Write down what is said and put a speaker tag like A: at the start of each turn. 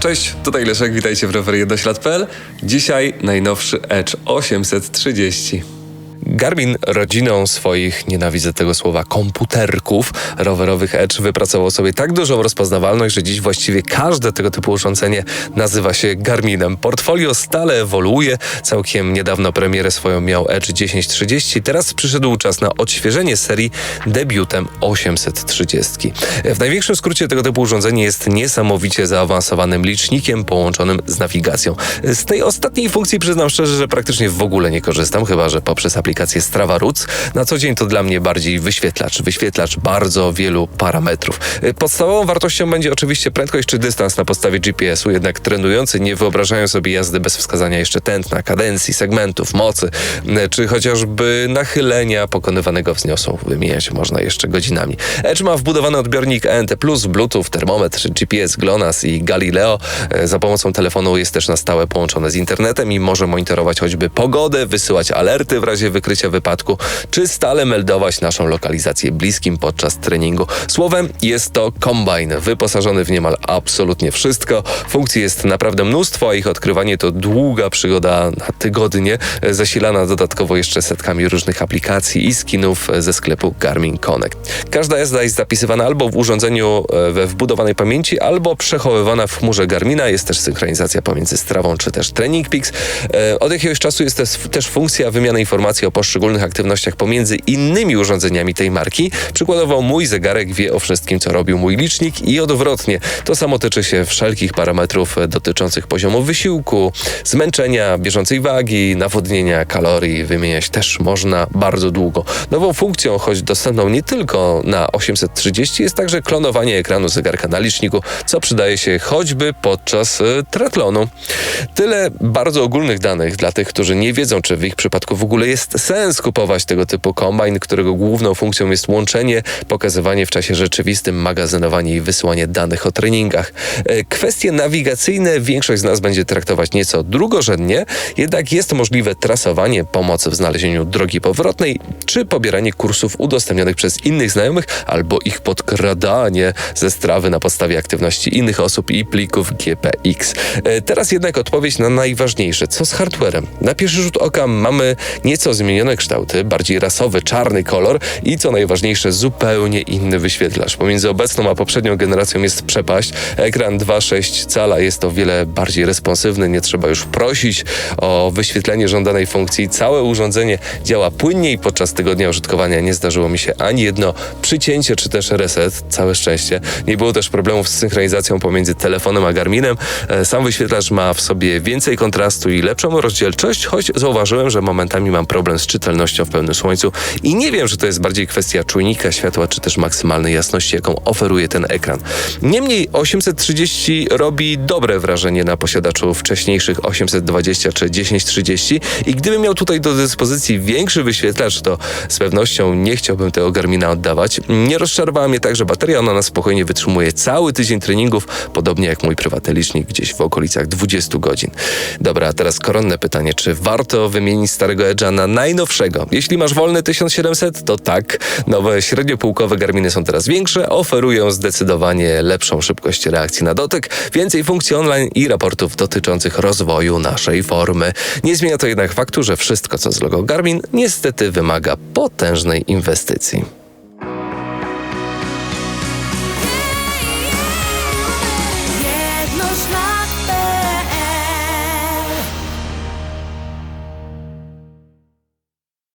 A: Cześć, tutaj Leszek, witajcie w rowerie jednoślad.pl. Dzisiaj najnowszy Edge 830. Garmin rodziną swoich, nienawidzę tego słowa, komputerków rowerowych Edge wypracował sobie tak dużą rozpoznawalność, że dziś właściwie każde tego typu urządzenie nazywa się Garminem. Portfolio stale ewoluuje. Całkiem niedawno premierę swoją miał Edge 1030. Teraz przyszedł czas na odświeżenie serii debiutem 830. W największym skrócie tego typu urządzenie jest niesamowicie zaawansowanym licznikiem połączonym z nawigacją. Z tej ostatniej funkcji przyznam szczerze, że praktycznie w ogóle nie korzystam, chyba że poprzez aplikację Strava Roots. Na co dzień to dla mnie bardziej wyświetlacz, wyświetlacz bardzo wielu parametrów. Podstawową wartością będzie oczywiście prędkość czy dystans na podstawie GPS-u, jednak trenujący nie wyobrażają sobie jazdy bez wskazania jeszcze tętna, kadencji, segmentów, mocy, czy chociażby nachylenia pokonywanego wzniosłu. Wymieniać można jeszcze godzinami. Edge ma wbudowany odbiornik ENT+, Bluetooth, termometr, GPS, GLONASS i Galileo. Za pomocą telefonu jest też na stałe połączone z internetem i może monitorować choćby pogodę, wysyłać alerty w razie wykrycia wypadku, czy stale meldować naszą lokalizację bliskim podczas treningu. Słowem, jest to kombajn wyposażony w niemal absolutnie wszystko. Funkcji jest naprawdę mnóstwo, a ich odkrywanie to długa przygoda na tygodnie, zasilana dodatkowo jeszcze setkami różnych aplikacji i skinów ze sklepu Garmin Connect. Każda jazda jest zapisywana albo w urządzeniu e, we wbudowanej pamięci, albo przechowywana w chmurze Garmina. Jest też synchronizacja pomiędzy Strawą czy też Training Peaks. E, Od jakiegoś czasu jest też funkcja wymiany informacji o poszczególnych aktywnościach pomiędzy innymi urządzeniami tej marki. Przykładowo mój zegarek wie o wszystkim, co robił mój licznik i odwrotnie. To samo tyczy się wszelkich parametrów dotyczących poziomu wysiłku, zmęczenia, bieżącej wagi, nawodnienia, kalorii. Wymieniać też można bardzo długo. Nową funkcją, choć dostępną nie tylko na 830, jest także klonowanie ekranu zegarka na liczniku, co przydaje się choćby podczas y, triatlonu. Tyle bardzo ogólnych danych dla tych, którzy nie wiedzą, czy w ich przypadku w ogóle jest sens kupować tego typu kombajn, którego główną funkcją jest łączenie, pokazywanie w czasie rzeczywistym, magazynowanie i wysyłanie danych o treningach. E, Kwestie nawigacyjne większość z nas będzie traktować nieco drugorzędnie, jednak jest możliwe trasowanie, pomoc w znalezieniu drogi powrotnej, czy pobieranie kursów udostępnionych przez innych znajomych, albo ich podkradanie ze strawy na podstawie aktywności innych osób i plików GPX. E, Teraz jednak odpowiedź na najważniejsze. Co z hardwarem? Na pierwszy rzut oka mamy nieco zmienione kształty, bardziej rasowy, czarny kolor i co najważniejsze, zupełnie inny wyświetlacz. Pomiędzy obecną a poprzednią generacją jest przepaść. Ekran 2,6 cala jest o wiele bardziej responsywny, nie trzeba już prosić o wyświetlenie żądanej funkcji. Całe urządzenie działa płynniej podczas tygodnia użytkowania. Nie zdarzyło mi się ani jedno przycięcie czy też reset. Całe szczęście. Nie było też problemów z synchronizacją pomiędzy telefonem a Garminem. E, Sam wyświetlacz ma w sobie więcej kontrastu i lepszą rozdzielczość, choć zauważyłem, że momentami mam problem z czytelnością w pełnym słońcu i nie wiem, czy to jest bardziej kwestia czujnika światła, czy też maksymalnej jasności, jaką oferuje ten ekran. Niemniej 830 robi dobre wrażenie na posiadaczu wcześniejszych 820 czy 1030 i gdybym miał tutaj do dyspozycji większy wyświetlacz, to z pewnością nie chciałbym tego Garmina oddawać. Nie rozczarowała mnie także bateria, ona na spokojnie wytrzymuje cały tydzień treningów, podobnie jak mój prywatny licznik, gdzieś w okolicach 20 godzin. Dobra, a teraz koronne pytanie, czy warto wymienić starego Edge'a na najnowszego? Jeśli masz wolny 1700, to tak. Nowe średniopółkowe Garminy są teraz większe, oferują zdecydowanie lepszą szybkość reakcji na dotyk, więcej funkcji online i raportów dotyczących rozwoju naszej formy. Nie zmienia to jednak faktu, że wszystko co z logo Garmin niestety wymaga potężnej inwestycji.